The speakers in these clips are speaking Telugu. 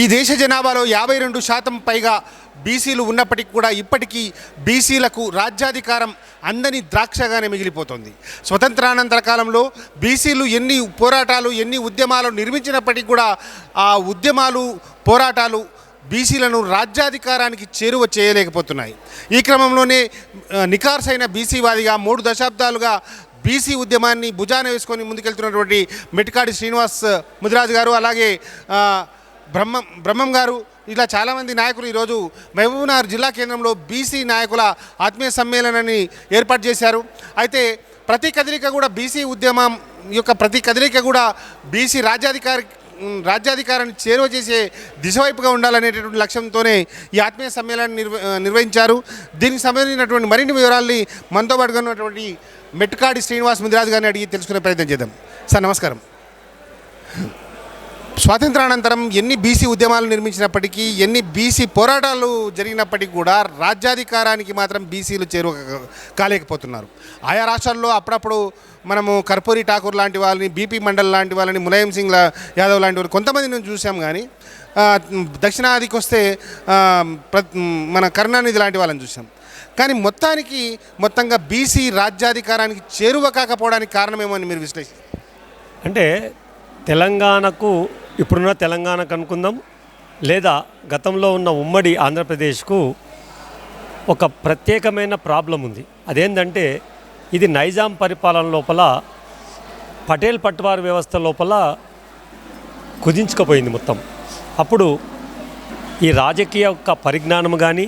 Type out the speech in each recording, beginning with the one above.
ఈ దేశ జనాభాలో యాభై రెండు శాతం పైగా బీసీలు ఉన్నప్పటికీ కూడా ఇప్పటికీ బీసీలకు రాజ్యాధికారం అందని ద్రాక్షగానే మిగిలిపోతుంది. స్వతంత్రానంతర కాలంలో బీసీలు ఎన్ని పోరాటాలు ఎన్ని ఉద్యమాలు నిర్మించినప్పటికీ కూడా ఆ ఉద్యమాలు పోరాటాలు బీసీలను రాజ్యాధికారానికి చేరువ చేయలేకపోతున్నాయి. ఈ క్రమంలోనే నికార్సైన బీసీవాదిగా మూడు దశాబ్దాలుగా బీసీ ఉద్యమాన్ని భుజాన వేసుకొని ముందుకెళ్తున్నటువంటి మెట్కాడి శ్రీనివాస్ ముదిరాజు గారు అలాగే బ్రహ్మం బ్రహ్మం గారు ఇలా చాలామంది నాయకులు ఈరోజు మహబూబ్నగర్ జిల్లా కేంద్రంలో బీసీ నాయకుల ఆత్మీయ సమ్మేళనాన్ని ఏర్పాటు చేశారు. అయితే ప్రతి కదలిక కూడా బీసీ ఉద్యమం యొక్క ప్రతి కదలిక కూడా బీసీ రాజ్యాధికారి రాజ్యాధికారాన్ని చేరువ చేసే దిశవైపుగా ఉండాలనేటటువంటి లక్ష్యంతోనే ఈ ఆత్మీయ సమ్మేళనాన్ని నిర్వ నిర్వహించారు. దీనికి సంబంధించినటువంటి మరిన్ని వివరాల్ని మనతో పాటుగా ఉన్నటువంటి మెట్టుకాడి శ్రీనివాస్ ముదిరాజు గారిని అడిగి తెలుసుకునే ప్రయత్నం చేద్దాం. సార్ నమస్కారం. స్వాతంత్రానంతరం ఎన్ని బీసీ ఉద్యమాలు నిర్మించినప్పటికీ ఎన్ని బీసీ పోరాటాలు జరిగినప్పటికీ కూడా రాజ్యాధికారానికి మాత్రం బీసీలు చేరువ కాలేకపోతున్నారు. ఆయా రాష్ట్రాల్లో అప్పుడప్పుడు మనము కర్పూరి ఠాకూర్ లాంటి వాళ్ళని బీపీ మండల్ లాంటి వాళ్ళని ములాయం సింగ్ లా- యాదవ్ లాంటి వాళ్ళు కొంతమందిని చూసాం కానీ దక్షిణాదికి వస్తే ప్ర- మన కరుణానిధి లాంటి వాళ్ళని చూసాం. కానీ మొత్తానికి మొత్తంగా బీసీ రాజ్యాధికారానికి చేరువ కాకపోవడానికి కారణమేమో అని మీరు విశ్లేషిస్తారు? అంటే తెలంగాణకు ఇప్పుడున్న తెలంగాణకు అనుకుందాం. లేదా గతంలో ఉన్న ఉమ్మడి ఆంధ్రప్రదేశ్కు ఒక ప్రత్యేకమైన ప్రాబ్లం ఉంది. అదేంటంటే ఇది నైజాం పరిపాలన లోపల పటేల్ పట్వార్ వ్యవస్థ లోపల కుదించుకుపోయింది మొత్తం. అప్పుడు ఈ రాజకీయ యొక్క పరిజ్ఞానం కానీ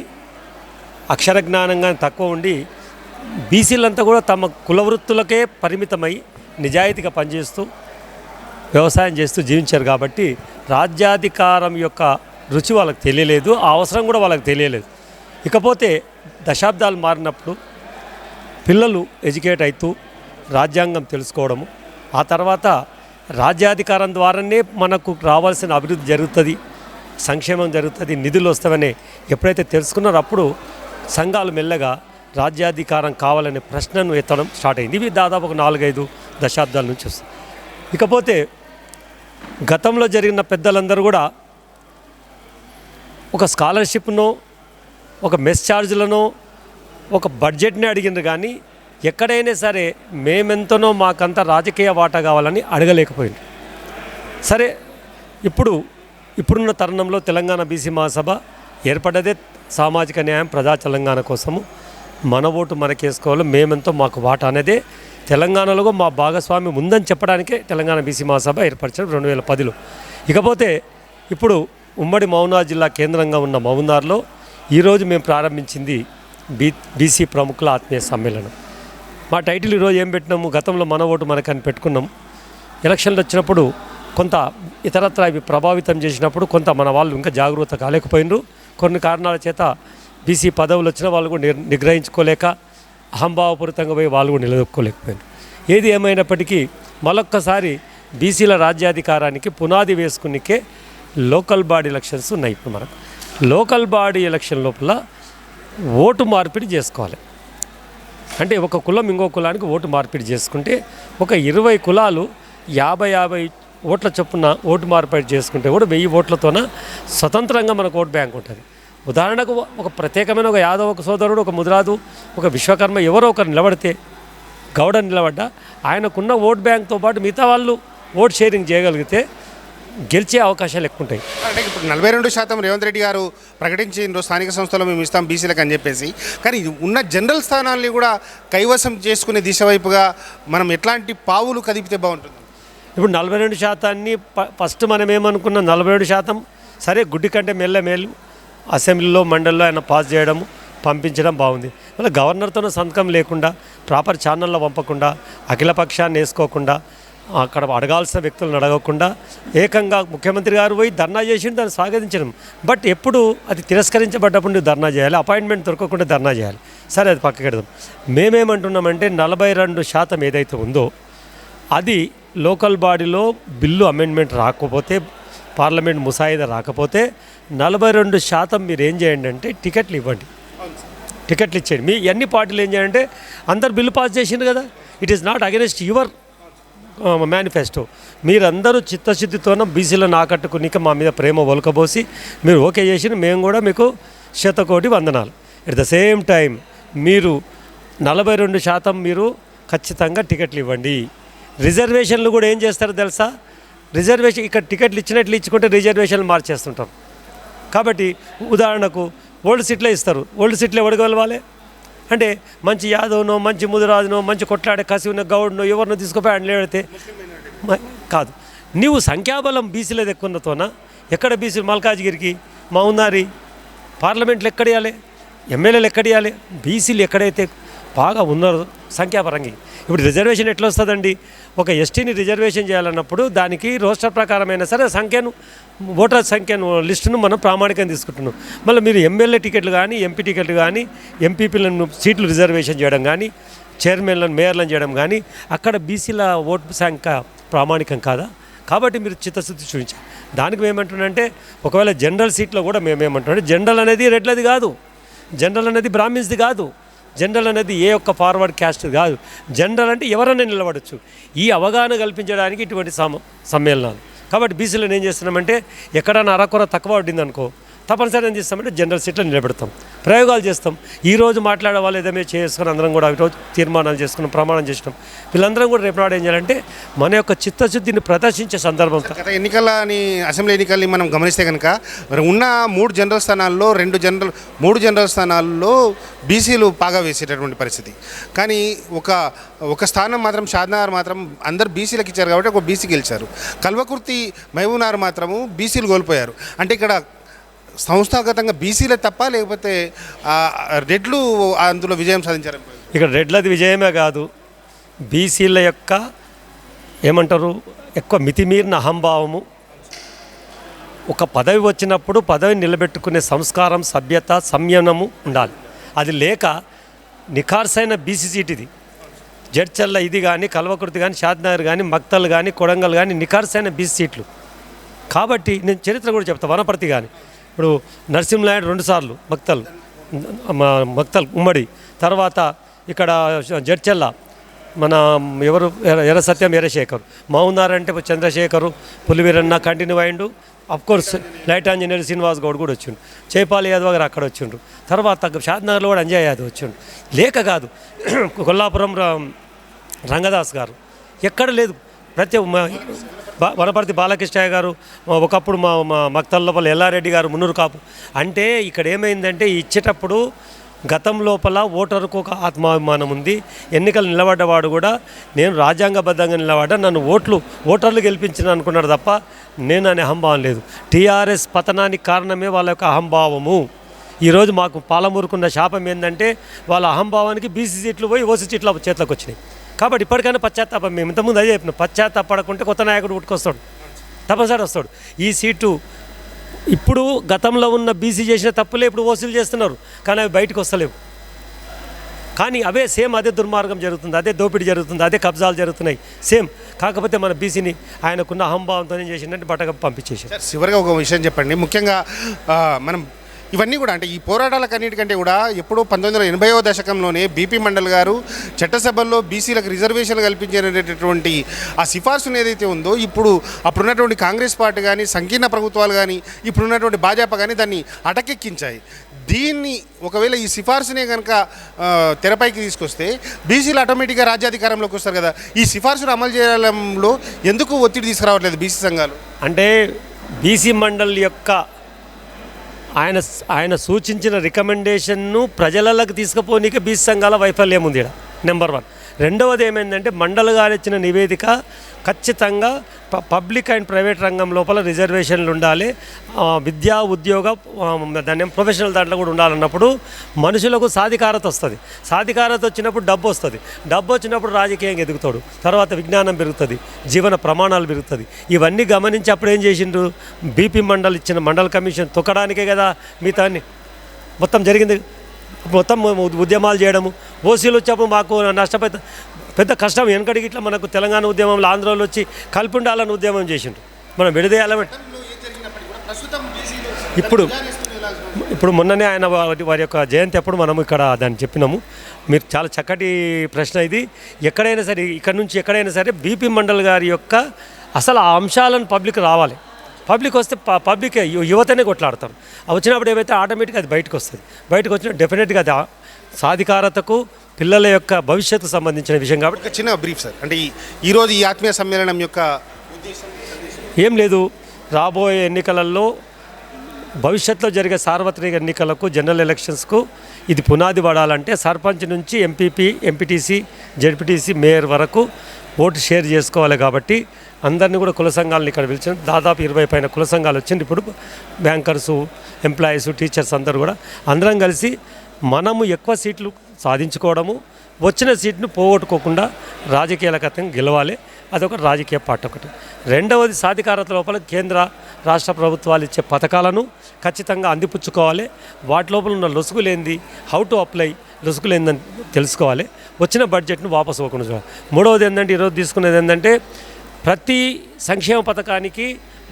అక్షర జ్ఞానం కానీ తక్కువ ఉండి బీసీలంతా కూడా తమ కుల వృత్తులకే పరిమితమై నిజాయితీగా పనిచేస్తూ వ్యవసాయం చేస్తూ జీవించారు కాబట్టి రాజ్యాధికారం యొక్క రుచి వాళ్ళకి తెలియలేదు ఆ అవసరం కూడా వాళ్ళకి తెలియలేదు. ఇకపోతే దశాబ్దాలు మారినప్పుడు పిల్లలు ఎడ్యుకేట్ అవుతూ రాజ్యాంగం తెలుసుకోవడము ఆ తర్వాత రాజ్యాధికారం ద్వారానే మనకు రావాల్సిన అభివృద్ధి జరుగుతుంది సంక్షేమం జరుగుతుంది నిధులు వస్తావని ఎప్పుడైతే తెలుసుకున్నారో అప్పుడు సంఘాలు మెల్లగా రాజ్యాధికారం కావాలనే ప్రశ్నను ఎత్తడం స్టార్ట్ అయింది. ఇవి దాదాపు ఒక నాలుగైదు దశాబ్దాల నుంచి వస్తాయి. ఇకపోతే గతంలో జరిగిన పెద్దలందరూ కూడా ఒక స్కాలర్షిప్నో ఒక మెస్ ఛార్జ్లను ఒక బడ్జెట్ని అడిగింది కానీ ఎక్కడైనా సరే మేమెంతనో మాకంత రాజకీయ వాటా కావాలని అడగలేకపోయింది సరే ఇప్పుడు ఇప్పుడున్న తరుణంలో తెలంగాణ బీసీ మహాసభ ఏర్పడ్డదే సామాజిక న్యాయం ప్రజా తెలంగాణ కోసము. మన ఓటు మనకేసుకోవాలి మేమెంతో మాకు వాటా అనేదే తెలంగాణలో మా భాగస్వామి ఉందని చెప్పడానికే తెలంగాణ బీసీ మహాసభ ఏర్పరచడం రెండు వేల పదిలో. ఇకపోతే ఇప్పుడు ఉమ్మడి మౌనార్ జిల్లా కేంద్రంగా ఉన్న మౌనార్లో ఈరోజు మేము ప్రారంభించింది బీ బీసీ ప్రముఖుల ఆత్మీయ సమ్మేళనం. మా టైటిల్ ఈరోజు ఏం పెట్టినాము? గతంలో మన ఓటు మనకని పెట్టుకున్నాం. ఎలక్షన్లు వచ్చినప్పుడు కొంత ఇతరత్ర ఇవి ప్రభావితం చేసినప్పుడు కొంత మన వాళ్ళు ఇంకా జాగ్రత్త కాలేకపోయినరు. కొన్ని కారణాల చేత బీసీ పదవులు వచ్చిన వాళ్ళు కూడా నిగ్రహించుకోలేక అహంభావపూరితంగా పోయి వాళ్ళు కూడా నిలదొక్కోలేకపోయింది ఏది ఏమైనప్పటికీ మరొక్కసారి బీసీల రాజ్యాధికారానికి పునాది వేసుకునికే లోకల్ బాడీ ఎలక్షన్స్ ఉన్నాయి ఇప్పుడు మనకు. లోకల్ బాడీ ఎలక్షన్ లోపల ఓటు మార్పిడి చేసుకోవాలి. అంటే ఒక కులం ఇంకో కులానికి ఓటు మార్పిడి చేసుకుంటే ఒక ఇరవై కులాలు యాభై యాభై ఓట్ల చొప్పున ఓటు మార్పిడి చేసుకుంటే కూడా వెయ్యి ఓట్లతోన స్వతంత్రంగా మనకు ఓటు బ్యాంక్ ఉంటుంది. ఉదాహరణకు ఒక ప్రత్యేకమైన ఒక యాదవ్ ఒక సోదరుడు ఒక ముదిరాదు ఒక విశ్వకర్మ ఎవరో ఒకరు నిలబడితే గౌడ నిలబడ్డా ఆయనకున్న ఓట్ బ్యాంక్తో పాటు మిగతా వాళ్ళు ఓట్ షేరింగ్ చేయగలిగితే గెలిచే అవకాశాలు ఎక్కువ ఉంటాయి అంటే ఇప్పుడు నలభై రెండు శాతం రేవంత్ రెడ్డి గారు ప్రకటించిండ్రు స్థానిక సంస్థలో మేము ఇస్తాం బీసీలకు అని చెప్పేసి. కానీ ఉన్న జనరల్ స్థానాల్ని కూడా కైవసం చేసుకునే దిశ వైపుగా మనం ఎట్లాంటి పావులు కదిపితే బాగుంటుంది? ఇప్పుడు నలభై రెండు శాతాన్ని ఫస్ట్ మనం ఏమనుకున్నాం నలభై రెండు శాతం సరే గుడ్డి కంటే మెల్ల మేలు అసెంబ్లీలో మండలిలో ఆయన పాస్ చేయడం పంపించడం బాగుంది. మళ్ళీ గవర్నర్తోనూ సంతకం లేకుండా ప్రాపర్ ఛానల్లో పంపకుండా అఖిల పక్షాన్ని వేసుకోకుండా అక్కడ అడగాల్సిన వ్యక్తులను అడగకుండా ఏకంగా ముఖ్యమంత్రి గారు పోయి ధర్నా చేసి దాన్ని స్వాగతించడం. బట్ ఎప్పుడు అది తిరస్కరించబడ్డప్పుడు నువ్వు ధర్నా చేయాలి అపాయింట్మెంట్ దొరకకుండా ధర్నా చేయాలి. సరే అది పక్కకెడదాం మేమేమంటున్నామంటే నలభై రెండు శాతం ఏదైతే ఉందో అది లోకల్ బాడీలో బిల్లు అమెండ్మెంట్ రాకపోతే పార్లమెంట్ ముసాయిదా రాకపోతే నలభై రెండు శాతం మీరు ఏం చేయండి అంటే టికెట్లు ఇవ్వండి. టికెట్లు ఇచ్చేయండి. మీ అన్ని పార్టీలు ఏం చేయాలంటే అందరు బిల్లు పాస్ చేసిండ్రు కదా. It is not against your manifesto మీరందరూ చిత్తశుద్ధితోన బీసీలను ఆకట్టుకునిక మా మీద ప్రేమ ఒలకబోసి మీరు ఓకే చేసిన మేము కూడా మీకు శతకోటి వందనాలు. ఎట్ ద సేమ్ టైం మీరు నలభై రెండు శాతం మీరు ఖచ్చితంగా టికెట్లు ఇవ్వండి. రిజర్వేషన్లు కూడా ఏం చేస్తారో తెలుసా? రిజర్వేషన్ ఇక్కడ టికెట్లు ఇచ్చినట్లు ఇచ్చుకుంటే రిజర్వేషన్లు మార్చేస్తుంటారు. కాబట్టి ఉదాహరణకు ఓల్డ్ సిట్లే ఇస్తారు. ఓల్డ్ సిట్లే ఎవరికి అంటే మంచి యాదవ్నో మంచి ముదిరాజునో మంచి కొట్లాడే కసి ఉన్న గౌడ్నో ఎవరినో తీసుకుపోయి ఆయన లేడితే కాదు. నీవు సంఖ్యాబలం బీసీలది ఎక్కువతోన ఎక్కడ బీసీ మల్కాజ్గిరికి? మౌనారి? పార్లమెంట్లు ఎక్కడియాలి ఎమ్మెల్యేలు ఇవ్వాలి బీసీలు ఎక్కడైతే బాగా ఉన్నారు సంఖ్యాపరంగా. ఇప్పుడు రిజర్వేషన్ ఎట్లా వస్తుందండి ఒక ఎస్టీని రిజర్వేషన్ చేయాలన్నప్పుడు దానికి రోస్టర్ ప్రకారమైన సరే సంఖ్యను ఓటర్ సంఖ్యను లిస్టును మనం ప్రామాణికంగా తీసుకుంటున్నాం. మళ్ళీ మీరు ఎమ్మెల్యే టికెట్లు కానీ ఎంపీ టికెట్లు కానీ ఎంపీపీలను సీట్లు రిజర్వేషన్ చేయడం కానీ చైర్మన్లను మేయర్లను చేయడం కానీ అక్కడ బీసీల ఓటు సంఖ్య ప్రామాణికం కాదా? కాబట్టి మీరు చిత్తశుద్ధి చూపించాలి. దానికి మేమేమంటున్నంటే ఒకవేళ జనరల్ సీట్లో కూడా మేమేమంటున్నాం జనరల్ అనేది రెడ్లది కాదు. జనరల్ అనేది బ్రాహ్మిన్స్ది కాదు. జనరల్ అనేది ఏ ఒక్క ఫార్వర్డ్ క్యాస్ట్ కాదు. జనరల్ అంటే ఎవరైనా నిలబడచ్చు. ఈ అవగాహన కల్పించడానికి ఇటువంటి సమ సమ్మేళనాలు. కాబట్టి బీసీలను ఏం చేస్తున్నామంటే ఎక్కడైనా అరకొర తక్కువ పడింది అనుకో తప్పనిసరి ఏం చేస్తామంటే జనరల్ సీట్లో నిలబెడతాం. ప్రయోగాలు చేస్తాం. ఈ రోజు మాట్లాడే వాళ్ళు ఏదైనా చేసుకుని అందరం కూడా ఈరోజు తీర్మానాలు చేసుకున్నాం ప్రమాణం చేసినాం. వీళ్ళందరం కూడా రేపు నాడు ఏం చేయాలంటే మన యొక్క చిత్తశుద్ధిని ప్రదర్శించే సందర్భం. గత ఎన్నికలని అసెంబ్లీ ఎన్నికల్ని మనం గమనిస్తే కనుక ఉన్న మూడు జనరల్ స్థానాల్లో రెండు జనరల్ మూడు జనరల్ స్థానాల్లో బీసీలు బాగా వేసేటటువంటి పరిస్థితి. కానీ ఒక ఒక స్థానం మాత్రం షాద్నగర్ మాత్రం అందరు బీసీలకు ఇచ్చారు కాబట్టి ఒక బీసీ గెలిచారు. కల్వకుర్తి మహబూబ్నగర్ మాత్రము బీసీలు కోల్పోయారు. అంటే ఇక్కడ సంస్థాగతంగా బీసీలే తప్ప లేకపోతే రెడ్లు అందులో విజయం సాధించారు ఇక్కడ రెడ్లది విజయమే కాదు బీసీల యొక్క ఏమంటారు ఎక్కువ మితిమీరిన అహంభావము. ఒక పదవి వచ్చినప్పుడు పదవి నిలబెట్టుకునే సంస్కారం సభ్యత సంయమనము ఉండాలి. అది లేక నిఖార్సైన బీసీ సీట్ ఇది జడ్చల్ల ఇది కానీ కల్వకుర్తి కానీ షాద్నగర్ కానీ మక్తల్ కానీ కొడంగల్ కానీ నిఖార్సైన బీసీ సీట్లు. కాబట్టి నేను చరిత్ర కూడా చెప్తా వనపర్తి కానీ ఇప్పుడు నరసింహనాయుడు రెండుసార్లు మక్తల్ భక్తలు మక్తల్ ఉమ్మడి. తర్వాత ఇక్కడ జడ్చెల్ల మన ఎవరు ఎర్ర ఎర్ర సత్యం ఎర్రశేఖర్ మౌనారంటే చంద్రశేఖరు పులివీరన్న కంటిన్యూ అయిండు కోర్స్ లైట్ ఆంజనేయులు శ్రీనివాస్ గౌడ్ కూడా వచ్చిండు. చేపాలి యాదవ్ గారు అక్కడ వచ్చిండ్రు. తర్వాత షాద్నగర్లో కూడా అంజయ్ యాదవ్ వచ్చిండు. లేక కాదు కొల్లాపురం రా- రంగదాస్ గారు. ఎక్కడ లేదు. ప్రతి వనపర్తి బాలకృష్ణయ్య గారు ఒకప్పుడు మా మా మక్తల్ లోపల ఎల్లారెడ్డి గారు మున్నూరు కాపు. అంటే ఇక్కడ ఏమైందంటే ఇచ్చేటప్పుడు గతం లోపల ఓటరుకు ఒక ఆత్మాభిమానం ఉంది. ఎన్నికలు నిలబడ్డవాడు కూడా నేను రాజ్యాంగబద్ధంగా నిలబడ్డా నన్ను ఓట్లు ఓటర్లు గెలిపించిన అనుకున్నాడు తప్ప నేను అనే అహంభావం లేదు. టీఆర్ఎస్ పతనానికి కారణమే వాళ్ళ యొక్క అహంభావము. ఈరోజు మాకు పాలమూరుకున్న శాపం ఏంటంటే వాళ్ళ అహంభావానికి బీసీ సీట్లు పోయి ఓసీ సీట్లు చేతిలోకి వచ్చినాయి. కాబట్టి ఇప్పటికైనా పశ్చాత్తాపం. మేము ఇంతకుముందు అదే చెప్పిన. పశ్చాత్తాపడకుంటే కొత్త నాయకుడు పుట్టుకొస్తాడు. తప్పనిసరి వస్తాడు. ఈ సీటు ఇప్పుడు గతంలో ఉన్న బీసీ చేసిన తప్పులే ఇప్పుడు వసూలు చేస్తున్నారు. కానీ అవి బయటకు వస్తలేవు. కానీ అవే సేమ్ అదే దుర్మార్గం జరుగుతుంది. అదే దోపిడీ జరుగుతుంది. అదే కబ్జాలు జరుగుతున్నాయి. సేమ్. కాకపోతే మన బీసీని ఆయనకున్న అహంభావంతో ఏం చేసిందంటే బట్టగా పంపించేసాడు చివరిగా ఒక విషయం చెప్పండి. ముఖ్యంగా మనం ఇవన్నీ కూడా అంటే ఈ పోరాటాలకు అన్నిటికంటే కూడా ఎప్పుడో పంతొమ్మిది వందల ఎనభైవ దశకంలోనే బీపీ మండల్ గారు చట్టసభల్లో బీసీలకు రిజర్వేషన్ కల్పించేటటువంటి ఆ సిఫార్సును ఏదైతే ఉందో ఇప్పుడు అప్పుడున్నటువంటి కాంగ్రెస్ పార్టీ కానీ సంకీర్ణ ప్రభుత్వాలు కానీ ఇప్పుడున్నటువంటి భాజపా కానీ దాన్ని అటకెక్కించాయి. దీన్ని ఒకవేళ ఈ సిఫార్సునే కనుక తెరపైకి తీసుకొస్తే బీసీలు ఆటోమేటిక్గా రాజ్యాధికారంలోకి వస్తారు కదా. ఈ సిఫార్సును అమలు చేయడంలో ఎందుకు ఒత్తిడి తీసుకురావట్లేదు బీసీ సంఘాలు? అంటే బీసీ మండల్ యొక్క ఆయన ఆయన సూచించిన రికమెండేషన్ను ప్రజలకు తీసుకుపోనీకి బీసీ సంఘాల వైఫల్యం ఉంది ఇక్కడ నెంబర్ వన్ రెండవది ఏమైందంటే మండలి గారు ఇచ్చిన నివేదిక ఖచ్చితంగా పబ్లిక్ అండ్ ప్రైవేట్ రంగం లోపల రిజర్వేషన్లు ఉండాలి. విద్యా ఉద్యోగ దాన్ని ప్రొఫెషనల్ దాంట్లో కూడా ఉండాలన్నప్పుడు మనుషులకు సాధికారత వస్తుంది. సాధికారత వచ్చినప్పుడు డబ్బు వస్తుంది. డబ్బు వచ్చినప్పుడు రాజకీయం ఎదుగుతాడు. తర్వాత విజ్ఞానం పెరుగుతుంది. జీవన ప్రమాణాలు పెరుగుతుంది. ఇవన్నీ గమనించి అప్పుడు ఏం చేసిండ్రు? బీపీ మండల్ ఇచ్చిన మండల్ కమిషన్ తొక్కడానికే కదా మిగతాన్ని మొత్తం జరిగింది. మొత్తం ఉద్యమాలు చేయడము. ఓసీలు వచ్చేప్పుడు మాకు నష్టపోతే పెద్ద కష్టం. వెనకడికి ఇట్లా మనకు తెలంగాణ ఉద్యమంలో ఆంధ్రాలో వచ్చి కల్పుండాలని ఉద్యమం చేసిండ్రు. మనం విడదీయాలని ఇప్పుడు ఇప్పుడు మొన్ననే ఆయన వారి వారి యొక్క జయంతి అప్పుడు మనం ఇక్కడ దాన్ని చెప్పినాము. మీరు చాలా చక్కటి ప్రశ్న ఇది. ఎక్కడైనా సరే ఇక్కడ నుంచి ఎక్కడైనా సరే బీపీ మండల్ గారి యొక్క అసలు ఆ అంశాలను పబ్లిక్ రావాలి. పబ్లిక్ వస్తే ప- పబ్లిక్ యువతనే కొట్లాడతారు. ఆ వచ్చినప్పుడు ఏమైతే ఆటోమేటిక్గా అది బయటకు వస్తుంది. బయటకు వచ్చిన డెఫినెట్గా అది సాధికారతకు పిల్లల యొక్క భవిష్యత్తు సంబంధించిన విషయం కాబట్టి ఒక చిన్న బ్రీఫ్ సార్ అంటే ఈ- ఈరోజు ఈ ఆత్మీయ సమ్మేళనం యొక్క ఏం లేదు. రాబోయే ఎన్నికలలో భవిష్యత్తులో జరిగే సార్వత్రిక ఎన్నికలకు జనరల్ ఎలక్షన్స్కు ఇది పునాది పడాలంటే సర్పంచ్ నుంచి ఎంపీపీ ఎంపీటీసీ జెడ్పీటీసీ మేయర్ వరకు ఓటు షేర్ చేసుకోవాలి కాబట్టి అందరినీ కూడా కుల సంఘాలను ఇక్కడ పిలిచిన దాదాపు ఇరవై పైన కుల సంఘాలు వచ్చింది ఇప్పుడు బ్యాంకర్సు ఎంప్లాయీస్ టీచర్స్ అందరూ కూడా అందరం కలిసి మనము ఎక్కువ సీట్లు సాధించుకోవడము వచ్చిన సీట్ను పోగొట్టుకోకుండా రాజకీయాలకతంగా గెలవాలి. అదొక రాజకీయ పార్టీ ఒకటి. రెండవది సాధికారత లోపల కేంద్ర రాష్ట్ర ప్రభుత్వాలు ఇచ్చే పథకాలను ఖచ్చితంగా అందిపుచ్చుకోవాలి. వాటి లోపల ఉన్న లొసుగులేంది హౌ టు అప్లై లొసుగులేందని తెలుసుకోవాలి. వచ్చిన బడ్జెట్ను వాపసు ఇవ్వకుండా చూడాలి. మూడవది ఏంటంటే ఈరోజు తీసుకునేది ఏంటంటే ప్రతి సంక్షేమ పథకానికి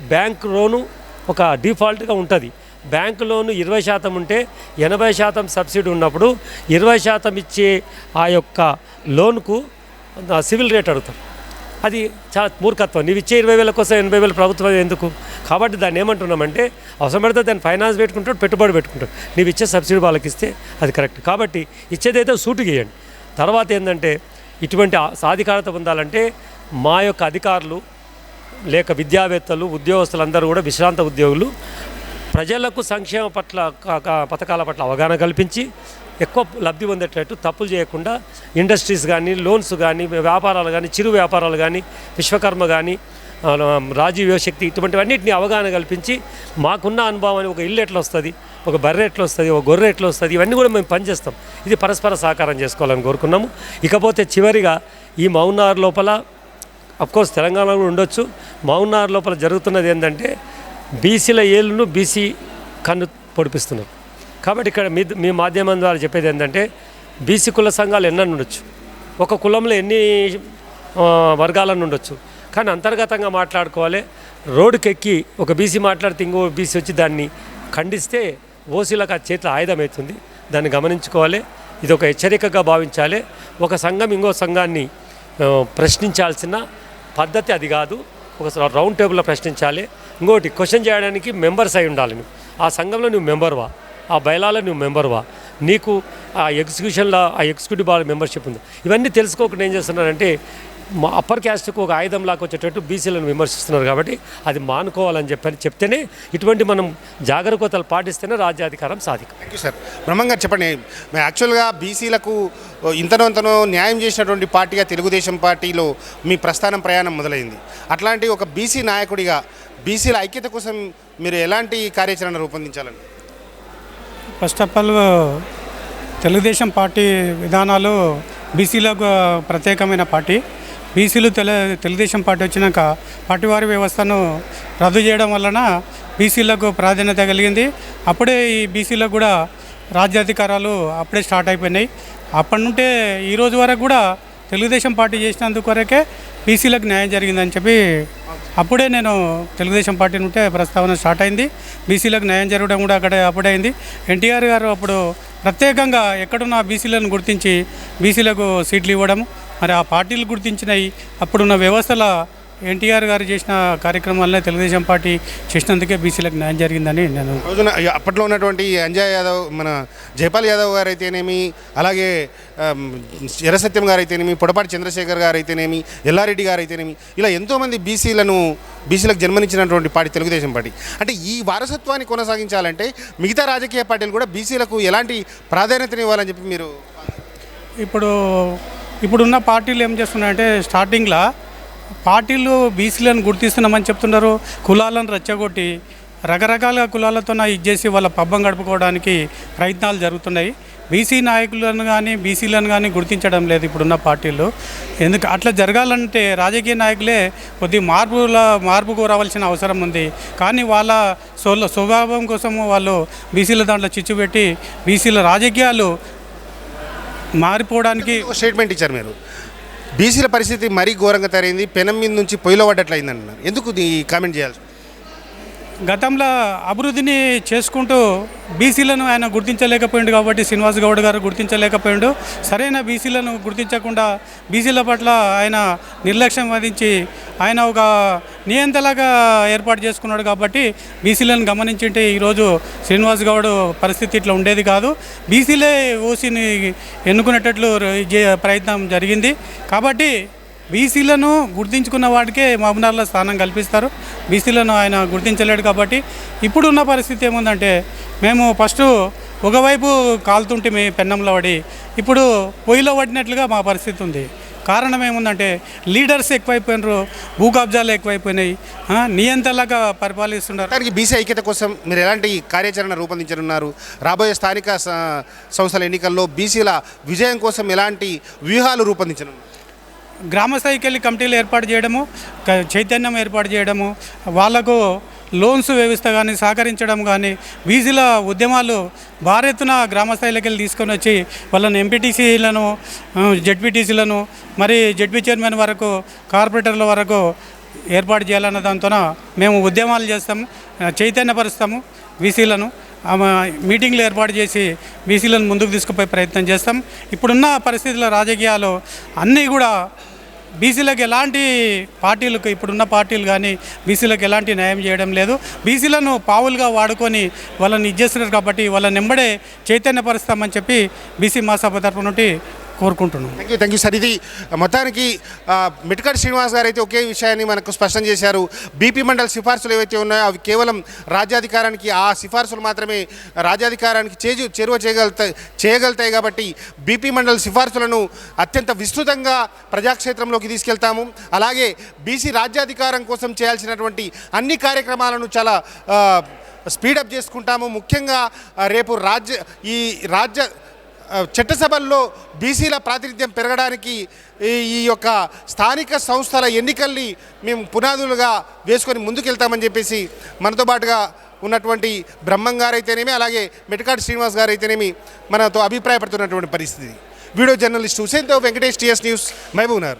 బ్యాంక్ లోను ఒక డిఫాల్ట్గా ఉంటుంది. బ్యాంకు లోను ఇరవై శాతం ఉంటే ఎనభై శాతం సబ్సిడీ ఉన్నప్పుడు ఇరవై శాతం ఇచ్చే ఆ యొక్క లోన్కు సివిల్ రేట్ అడుగుతాం. అది చాలా మూర్ఖత్వం. నీవు ఇచ్చే ఇరవై వేల కోసం ఎనభై వేలు ప్రభుత్వం ఎందుకు? కాబట్టి దాన్ని ఏమంటున్నామంటే అవసరం పడితే దాన్ని ఫైనాన్స్ పెట్టుకుంటాడు పెట్టుబడి పెట్టుకుంటాడు. నీవు ఇచ్చే సబ్సిడీ వాళ్ళకి ఇస్తే అది కరెక్ట్. కాబట్టి ఇచ్చేదైతే సూటు చేయండి తర్వాత ఏంటంటే ఇటువంటి సాధికారత పొందాలంటే మా యొక్క అధికారులు లేక విద్యావేత్తలు ఉద్యోగస్తులందరూ కూడా విశ్రాంత ఉద్యోగులు ప్రజలకు సంక్షేమ పట్ల పథకాల పట్ల అవగాహన కల్పించి ఎక్కువ లబ్ధి పొందేటట్టు తప్పులు చేయకుండా ఇండస్ట్రీస్ కానీ లోన్స్ కానీ వ్యాపారాలు కానీ చిరు వ్యాపారాలు కానీ విశ్వకర్మ కానీ ఆ, రాజీవ్ యువశక్తి అవగాహన కల్పించి మాకున్న అనుభవం ఒక ఇల్లు ఎట్లా వస్తుంది ఒక బర్రె ఎట్లా వస్తుంది ఒక గొర్రె ఎట్లా వస్తుంది ఇవన్నీ కూడా మేము పనిచేస్తాం. ఇది పరస్పర సహకారం చేసుకోవాలని కోరుకున్నాము. ఇకపోతే చివరిగా ఈ మౌనార్ లోపల కోర్స్ తెలంగాణలో కూడా ఉండొచ్చు. మౌనార్ లోపల జరుగుతున్నది ఏంటంటే బీసీల ఏళ్ళను బీసీ కన్ను పొడిపిస్తున్నారు. కాబట్టి ఇక్కడ మీ మీ మాధ్యమం ద్వారా చెప్పేది ఏంటంటే బీసీ కుల సంఘాలు ఎన్న ఉండొచ్చు. ఒక కులంలో ఎన్ని వర్గాలను ఉండొచ్చు. కానీ అంతర్గతంగా మాట్లాడుకోవాలి. రోడ్డుకెక్కి ఒక బీసీ మాట్లాడితే ఇంకో బీసీ వచ్చి దాన్ని ఖండిస్తే ఓసీలకు ఆ చేతిలో ఆయుధం అవుతుంది. దాన్ని గమనించుకోవాలి. ఇది ఒక హెచ్చరికగా భావించాలి. ఒక సంఘం ఇంకో సంఘాన్ని ప్రశ్నించాల్సిన పద్ధతి అది కాదు. ఒక రౌండ్ టేబుల్లో ప్రశ్నించాలి. ఇంకోటి క్వశ్చన్ చేయడానికి మెంబర్స్ అయి ఉండాలి ఆ సంఘంలో నువ్వు మెంబర్వా ఆ బయలాలో నువ్వు మెంబర్వా నీకు ఆ ఎగ్జిక్యూషన్లో ఆ ఎగ్జిక్యూటివ్ బాల్ మెంబర్షిప్ ఉంది. ఇవన్నీ తెలుసుకోకుండా ఏం చేస్తున్నారంటే మా అప్పర్ క్యాస్ట్కు ఒక ఆయుధం లాగా వచ్చేటట్టు బీసీలను విమర్శిస్తున్నారు కాబట్టి అది మానుకోవాలని చెప్పని చెప్తేనే ఇటువంటి మనం జాగరూకతలు పాటిస్తేనే రాజ్యాధికారం సాధిక థ్యాంక్ యూ సార్ బ్రహ్మం గారు చెప్పండి యాక్చువల్గా బీసీలకు ఇంతనో ఇంతనో న్యాయం చేసినటువంటి పార్టీగా తెలుగుదేశం పార్టీలో మీ ప్రస్థానం ప్రయాణం మొదలైంది. అట్లాంటి ఒక బీసీ నాయకుడిగా బీసీల ఐక్యత కోసం మీరు ఎలాంటి కార్యాచరణ రూపొందించాలని first of all Telugu Desam party విధానాలు బీసీలకు ప్రత్యేకమైన పార్టీ. బీసీలు తెల తెలుగుదేశం పార్టీ వచ్చినాక పార్టీవారి వ్యవస్థను రద్దు చేయడం వలన బీసీలకు ప్రాధాన్యత కలిగింది. అప్పుడే ఈ బీసీలకు కూడా రాజ్యాధికారాలు అప్పుడే స్టార్ట్ అయిపోయినాయి. అప్పటి నుంటే ఈరోజు వరకు కూడా తెలుగుదేశం పార్టీ చేసినందుకు వరకే బీసీలకు న్యాయం జరిగిందని చెప్పి అప్పుడే నేను తెలుగుదేశం పార్టీ నుంటే ప్రస్తావన స్టార్ట్ అయింది. బీసీలకు న్యాయం జరగడం కూడా అక్కడే అప్పుడే అయింది. ఎన్టీఆర్ గారు అప్పుడు ప్రత్యేకంగా ఎక్కడున్న బీసీలను గుర్తించి బీసీలకు సీట్లు ఇవ్వడం మరి ఆ పార్టీలు గుర్తించినవి అప్పుడున్న వ్యవస్థల ఎన్టీఆర్ గారు చేసిన కార్యక్రమాలనే తెలుగుదేశం పార్టీ చేసినందుకే బీసీలకు న్యాయం జరిగిందని నేను రోజున అప్పట్లో ఉన్నటువంటి అంజయ్ యాదవ్ మన జైపాల్ యాదవ్ గారు అయితేనేమి అలాగే ఎర్రసత్యం గారు అయితేనేమి పొడపాటి చంద్రశేఖర్ గారు అయితేనేమి ఎల్లారెడ్డి గారు అయితేనేమి ఇలా ఎంతోమంది బీసీలను బీసీలకు జన్మనిచ్చినటువంటి పార్టీ తెలుగుదేశం పార్టీ. అంటే ఈ వారసత్వాన్ని కొనసాగించాలంటే మిగతా రాజకీయ పార్టీలు కూడా బీసీలకు ఎలాంటి ప్రాధాన్యతని ఇవ్వాలని చెప్పి మీరు ఇప్పుడు ఇప్పుడున్న పార్టీలు ఏం చేస్తున్నాయంటే స్టార్టింగ్లో పార్టీలు బీసీలను గుర్తిస్తున్నామని చెప్తున్నారు కులాలను రెచ్చగొట్టి రకరకాల కులాలతో ఇది చేసి వాళ్ళ పబ్బం గడుపుకోవడానికి ప్రయత్నాలు జరుగుతున్నాయి. బీసీ నాయకులను కానీ బీసీలను కానీ గుర్తించడం లేదు ఇప్పుడున్న పార్టీలు. ఎందుకు అట్లా జరగాలంటే రాజకీయ నాయకులే కొద్ది మార్పుల మార్పుకు రావాల్సిన అవసరం ఉంది. కానీ వాళ్ళ సొల స్వభావం కోసము వాళ్ళు బీసీల దాంట్లో చిచ్చు పెట్టి బీసీల రాజకీయాలు మారిపోవడానికి ఒక స్టేట్మెంట్ ఇచ్చారు మీరు. బీసీల పరిస్థితి మరీ ఘోరంగా తయారైంది. పెనం మీద నుంచి పొయ్యిలో పడ్డట్లయిందన్నారు. ఎందుకు ఈ కామెంట్ చేయాల్సి గతంలో అభివృద్ధిని చేసుకుంటూ బీసీలను ఆయన గుర్తించలేకపోయిండు కాబట్టి శ్రీనివాస్ గౌడ్ గారు గుర్తించలేకపోయిండు. సరైన బీసీలను గుర్తించకుండా బీసీల పట్ల ఆయన నిర్లక్ష్యం వహించి ఆయన ఒక నియంతలాగా ఏర్పాటు చేసుకున్నాడు కాబట్టి బీసీలను గమనించింటే ఈరోజు శ్రీనివాస్ గౌడ్ పరిస్థితి ఇట్లా ఉండేది కాదు. బీసీలే ఓసీని ఎన్నుకునేటట్లు ప్రయత్నం జరిగింది. కాబట్టి బీసీలను గుర్తించుకున్న వాడికే మహబూబ్నగర్లో స్థానం కల్పిస్తారు. బీసీలను ఆయన గుర్తించలేడు కాబట్టి ఇప్పుడున్న పరిస్థితి ఏముందంటే మేము ఫస్ట్ ఒకవైపు కాలుతుంటే మీ పెన్నంలో పడి ఇప్పుడు పొయ్యిలో పడినట్లుగా మా పరిస్థితి ఉంది. కారణం ఏముందంటే లీడర్స్ ఎక్కువైపోయినారు భూ కబ్జాలు ఎక్కువైపోయినాయి. ఆ, నియంతలాగా పరిపాలిస్తున్నారు. దానికి బీసీ ఐక్యత కోసం మీరు ఎలాంటి కార్యాచరణ రూపొందించనున్నారు? రాబోయే స్థానిక సంస్థల ఎన్నికల్లో బీసీల విజయం కోసం ఎలాంటి వ్యూహాలు రూపొందించనున్నారు? గ్రామస్థాయికి వెళ్ళి కమిటీలు ఏర్పాటు చేయడము చైతన్యం ఏర్పాటు చేయడము వాళ్ళకు లోన్స్ వ్యవస్థ కానీ సహకరించడం కానీ వీసీల ఉద్యమాలు భారీ ఎత్తున గ్రామ వెళ్ళి తీసుకొని వచ్చి వాళ్ళని ఎంపీటీసీలను జడ్పీటీసీలను మరి జడ్పీ చైర్మన్ వరకు కార్పొరేటర్ల వరకు ఏర్పాటు చేయాలన్న దాంతో మేము ఉద్యమాలు చేస్తాము చైతన్యపరుస్తాము వీసీలను. మీటింగ్లు ఏర్పాటు చేసి బీసీలను ముందుకు తీసుకుపోయే ప్రయత్నం చేస్తాం. ఇప్పుడున్న పరిస్థితుల రాజకీయాలు అన్నీ కూడా బీసీలకు ఎలాంటి పార్టీలకు ఇప్పుడున్న పార్టీలు కానీ బీసీలకు ఎలాంటి న్యాయం చేయడం లేదు. బీసీలను పావులుగా వాడుకొని వాళ్ళని ఇచ్చేస్తున్నారు కాబట్టి వాళ్ళ నెంబడే చైతన్యపరుస్తామని చెప్పి బీసీ మహాసభ తరపు నుండి కోరుకుంటున్నాం. Thank you thank you sir ఇది మొత్తానికి ఆ, మిట్కడ్ శ్రీనివాస్ గారు అయితే ఒకే విషయాన్ని మనకు స్పష్టం చేశారు. బీపీ మండల్ సిఫార్సులు ఏవైతే ఉన్నాయో అవి కేవలం రాజ్యాధికారానికి ఆ సిఫార్సులు మాత్రమే రాజ్యాధికారానికి చేజు చేరువ చేయగలుగుతాయి చేయగలుగుతాయి కాబట్టి బీపీ మండల్ సిఫార్సులను అత్యంత విస్తృతంగా ప్రజాక్షేత్రంలోకి తీసుకెళ్తాము. అలాగే బీసీ రాజ్యాధికారం కోసం చేయాల్సినటువంటి అన్ని కార్యక్రమాలను చాలా స్పీడప్ చేసుకుంటాము. ముఖ్యంగా రేపు రాజ్య ఈ రాజ్య చట్టసభల్లో బీసీల ప్రాతినిధ్యం పెరగడానికి ఈ ఈ యొక్క స్థానిక సంస్థల ఎన్నికల్ని మేము పునాదులుగా వేసుకొని ముందుకెళ్తామని చెప్పేసి మనతో పాటుగా ఉన్నటువంటి బ్రహ్మం గారైతేనేమి అలాగే మెటకాటి శ్రీనివాస్ గారైతేనేమి మనతో అభిప్రాయపడుతున్నటువంటి పరిస్థితి. వీడియో జర్నలిస్ట్ హుసేన్తో వెంకటేష్ టీఎస్ న్యూస్ మహబూబ్నగర్.